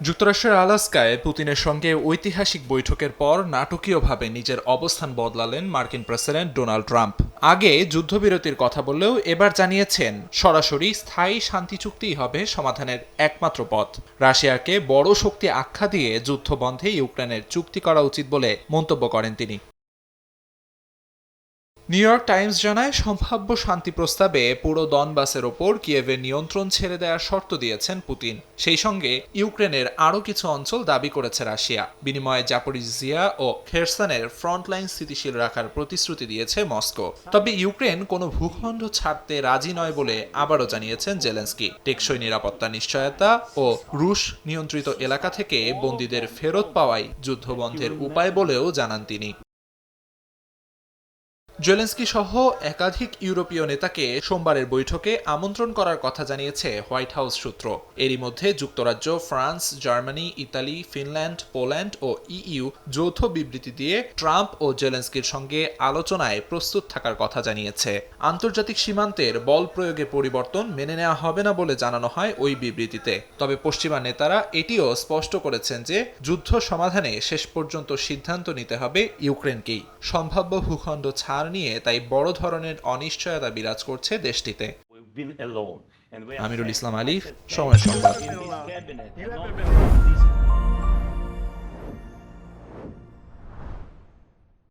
যুক্তরাষ্ট্রের আলাস্কায় পুতিনের সঙ্গে ঐতিহাসিক বৈঠকের পর নাটকীয়ভাবে নিজের অবস্থান বদলালেন মার্কিন প্রেসিডেন্ট ডোনাল্ড ট্রাম্প। আগে যুদ্ধবিরতির কথা বললেও এবার জানিয়েছেন, সরাসরি স্থায়ী শান্তি চুক্তিই হবে সমাধানের একমাত্র পথ। রাশিয়াকে বড় শক্তি আখ্যা দিয়ে যুদ্ধ বন্ধে ইউক্রেনের চুক্তি করা উচিত বলে মন্তব্য করেন তিনি। নিউ ইয়র্ক টাইমস জানায়, সম্ভাব্য শান্তি প্রস্তাবে পুরো দনবাসের ওপর কিয়েভের নিয়ন্ত্রণ ছেড়ে দেওয়ার শর্ত দিয়েছেন পুতিন। সেই সঙ্গে ইউক্রেনের আরও কিছু অঞ্চল দাবি করেছে রাশিয়া। বিনিময়ে জাপোরিজিয়া ও খেরসানের ফ্রন্টলাইন স্থিতিশীল রাখার প্রতিশ্রুতি দিয়েছে মস্কো। তবে ইউক্রেন কোনো ভূখণ্ড ছাড়তে রাজি নয় বলে আবারও জানিয়েছেন জেলেন্সকি। টেকসই নিরাপত্তা নিশ্চয়তা ও রুশ নিয়ন্ত্রিত এলাকা থেকে বন্দীদের ফেরত পাওয়াই যুদ্ধবন্ধের উপায় বলেও জানান তিনি। জেলেন্সকি সহ একাধিক ইউরোপীয় নেতাকে সোমবারের বৈঠকে আমন্ত্রণ করার কথা জানিয়েছে হোয়াইট হাউস সূত্র। এরই মধ্যে যুক্তরাজ্য, France, Germany, Italy, Finland, Poland ও ইইউ যৌথ বিবৃতি দিয়ে ট্রাম্প ও জেলেন্সকির সঙ্গে আলোচনায় প্রস্তুত থাকার কথা জানিয়েছে। আন্তর্জাতিক সীমান্তের বল প্রয়োগে পরিবর্তন মেনে নেওয়া হবে না বলে জানানো হয় ওই বিবৃতিতে। তবে পশ্চিমা নেতারা এটিও স্পষ্ট করেছেন যে যুদ্ধ সমাধানে শেষ পর্যন্ত সিদ্ধান্ত নিতে হবে ইউক্রেনকেই। সম্ভাব্য ভূখণ্ড ছাড় নিয়ে তাই বড় ধরনের অনিশ্চয়তা বিরাজ করছে দেশটিতে। আমিরুল ইসলাম আলী সময় সংবাদ।